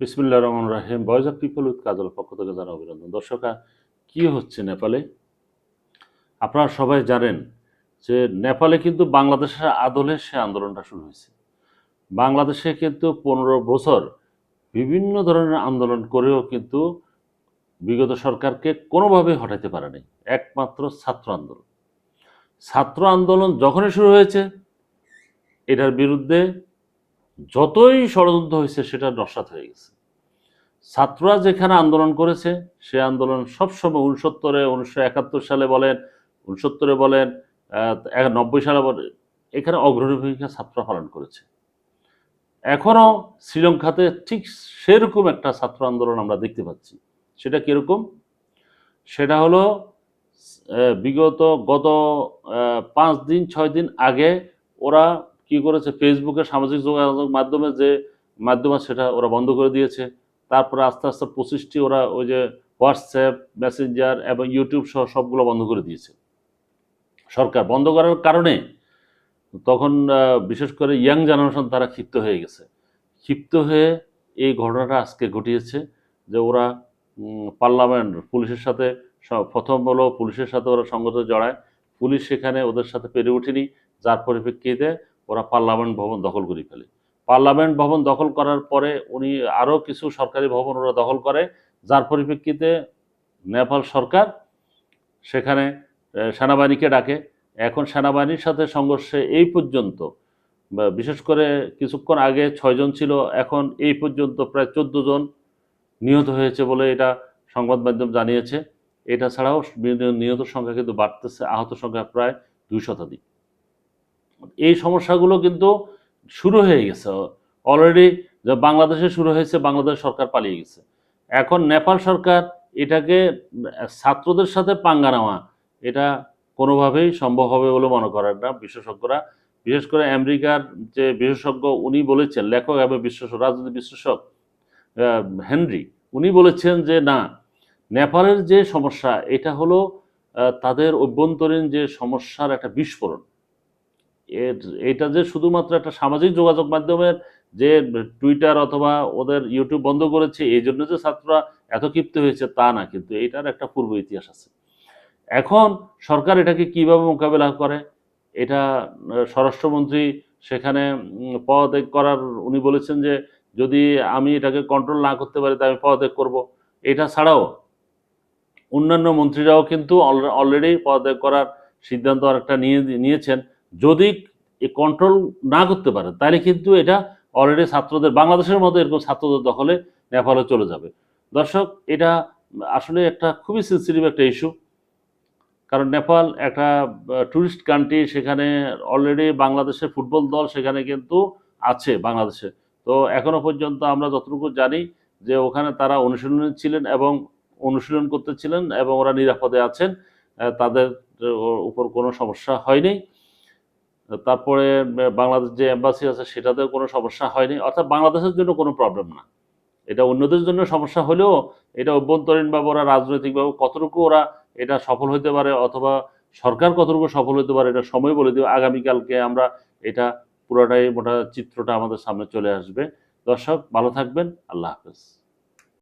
বিসমুল্লাহ রহমান রাহিম। Voice of people with Kajal পক্ষ থেকে জানা অভিনন্দন। দর্শকা কী হচ্ছে নেপালে? আপনারা সবাই জানেন যে নেপালে কিন্তু বাংলাদেশের আদলে সে আন্দোলনটা শুরু হয়েছে। বাংলাদেশে কিন্তু পনেরো বছর বিভিন্ন ধরনের আন্দোলন করেও কিন্তু বিগত সরকারকে কোনোভাবেই হটাতে পারেনি একমাত্র ছাত্র আন্দোলন। ছাত্র আন্দোলন যখনই শুরু হয়েছে, এটার বিরুদ্ধে যতই ষড়যন্ত্র হয়েছে, সেটা নস্বাত হয়ে গেছে। ছাত্ররা যেখানে আন্দোলন করেছে, সে আন্দোলন সবসময় উনসত্তরে উনিশশো একাত্তর সালে বলেন উনসত্তরে বলেন নব্বই সালে বলেন, এখানে অগ্রণী ভূমিকা ছাত্র পালন করেছে। এখনও শ্রীলঙ্কাতে ঠিক সেরকম একটা ছাত্র আন্দোলন আমরা দেখতে পাচ্ছি। সেটা কীরকম? সেটা হলো বিগত গত পাঁচ দিন, ছয় দিন আগে ওরা কি করেছে? ফেসবুকে সামাজিক যোগাযোগ মাধ্যমে যে মাধ্যম সেটা ওরা বন্ধ করে দিয়েছে। তারপরে আস্তে আস্তে পঁচিশটি ওরা ওই যে হোয়াটসঅ্যাপ মেসেঞ্জার এবং ইউটিউব সহ সবগুলো বন্ধ করে দিয়েছে। সরকার বন্ধ করার কারণে তখন বিশেষ করে ইয়াং জেনারেশন তারা ক্ষিপ্ত হয়ে গেছে। ক্ষিপ্ত হয়ে এই ঘটনাটা আজকে ঘটিয়েছে যে ওরা পার্লামেন্ট পুলিশের সাথে প্রথম হলো পুলিশের সাথে ওরা সংঘর্ষে জড়ায়। পুলিশ সেখানে ওদের সাথে পেরে ওঠেনি। যার পরিপ্রেক্ষিতে ওরা পার্লামেন্ট ভবন দখল করে ফেলে। পার্লামেন্ট ভবন দখল করার পরে উনি আরও কিছু সরকারি ভবন ওরা দখল করে। যার পরিপ্রেক্ষিতে নেপাল সরকার সেখানে সেনাবাহিনীকে ডাকে। এখন সেনাবাহিনীর সাথে সংঘর্ষে এই পর্যন্ত বিশেষ করে কিছুক্ষণ আগে ছয়জন ছিল, এখন এই পর্যন্ত প্রায় চোদ্দ জন নিহত হয়েছে বলে এটা সংবাদ মাধ্যম জানিয়েছে। এটা ছাড়াও নিহত সংখ্যা কিন্তু বাড়তেছে, আহত সংখ্যা প্রায় দুই শতাধিক। এই সমস্যাগুলো কিন্তু শুরু হয়ে গেছে। অলরেডি বাংলাদেশে শুরু হয়েছে, বাংলাদেশ সরকার পালিয়ে গেছে। এখন নেপাল সরকার এটাকে ছাত্রদের সাথে পাঙ্গা নেওয়া, এটা কোনোভাবেই সম্ভব হবে বলে মনে করেন না বিশেষজ্ঞরা। বিশেষ করে আমেরিকার যে বিশেষজ্ঞ, উনি বলেছেন, লেখক এবং বিশ্লেষক, রাজনীতি বিশ্লেষক হেনরি, উনি বলেছেন যে না, নেপালের যে সমস্যা, এটা হলো তাদের অভ্যন্তরীণ যে সমস্যার একটা বিস্ফোরণ। এটা যে শুধুমাত্র একটা সামাজিক যোগাযোগ মাধ্যমের যে টুইটার অথবা ওদের ইউটিউব বন্ধ করেছে, এই জন্য যে ছাত্ররা এত ক্ষিপ্ত হয়েছে তা না, কিন্তু এটার একটা পূর্ব ইতিহাস আছে। এখন সরকার এটাকে কীভাবে মোকাবেলা করে? এটা স্বরাষ্ট্রমন্ত্রী সেখানে পদত্যাগ করার উনি বলেছেন যে যদি আমি এটাকে কন্ট্রোল না করতে পারি তা আমি পদত্যাগ করব। এটা ছাড়াও অন্যান্য মন্ত্রীরাও কিন্তু অলরেডি পদত্যাগ করার সিদ্ধান্ত একটা নিয়ে, নিয়েছেন। যদি কন্ট্রোল না করতে পারে, তাহলে কিন্তু এটা অলরেডি ছাত্রদের, বাংলাদেশের মতো এরকম ছাত্রদের দখলে নেপালে চলে যাবে। দর্শক, এটা আসলে একটা খুবই সেন্সিটিভ একটা ইস্যু কারণ নেপাল একটা ট্যুরিস্ট কান্ট্রি সেখানে অলরেডি বাংলাদেশের ফুটবল দল সেখানে কিন্তু আছে বাংলাদেশে। তো এখনও পর্যন্ত আমরা যতটুকু জানি যে ওখানে তারা অনুশীলনে ছিলেন এবং অনুশীলন করতেছিলেন এবং ওরা নিরাপদে আছেন তাদের উপর কোনো সমস্যা হয়নি। তারপরে বাংলাদেশ যে এম্বাসি আছে, সেটাতেও কোনো সমস্যা হয়নি। অর্থাৎ বাংলাদেশের জন্য কোনো প্রবলেম না। এটা অন্যদের জন্য সমস্যা হলেও এটা অভ্যন্তরীণভাবে ওরা রাজনৈতিকভাবে কতটুকু ওরা এটা সফল হতে পারে অথবা সরকার কতটুকু সফল হতে পারে, এটা সময় বলে দেবে আগামীকালকে আমরা এটা পুরোটাই মোটা চিত্রটা আমাদের সামনে চলে আসবে। দর্শক, ভালো থাকবেন। আল্লাহ হাফেজ।